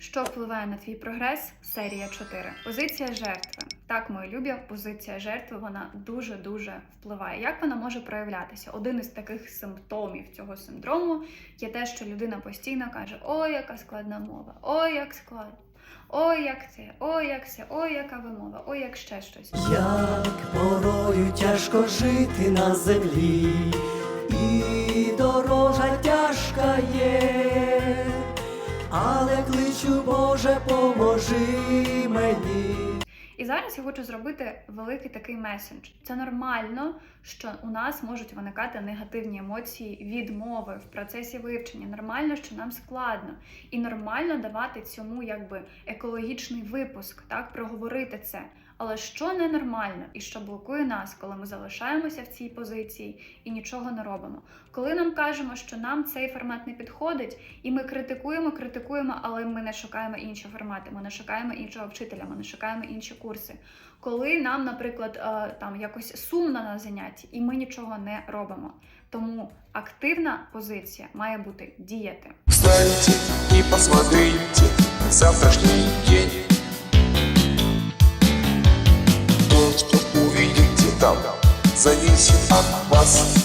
Що впливає на твій прогрес? Серія 4. Позиція жертви. Так, мої любі, позиція жертви вона дуже дуже впливає. Як вона може проявлятися? Один із таких симптомів цього синдрому є те, що людина постійно каже: Ой, яка складна мова, ой, як складно, ой, як це, ой, як це, ой, яка вимова, ой, як ще щось. Як порою тяжко жити на землі, і дорожа тяжка є, кличу, Боже, поможи мені. Зараз я хочу зробити великий такий месендж. Це нормально, що у нас можуть виникати негативні емоції відмови в процесі вивчення. Нормально, що нам складно, і нормально давати цьому якби екологічний випуск, так проговорити це. Але що ненормально і що блокує нас, коли ми залишаємося в цій позиції і нічого не робимо? Коли нам кажемо, що нам цей формат не підходить, і ми критикуємо, критикуємо, але ми не шукаємо інші формати, ми не шукаємо іншого вчителя, ми не шукаємо інші курси. Коли нам, наприклад, е, там якось сумно на занятті, і ми нічого не робимо. Тому активна позиція має бути діяти. Встаньте и посмотрите на завтрашний день. То, что увидите там, зависит от вас.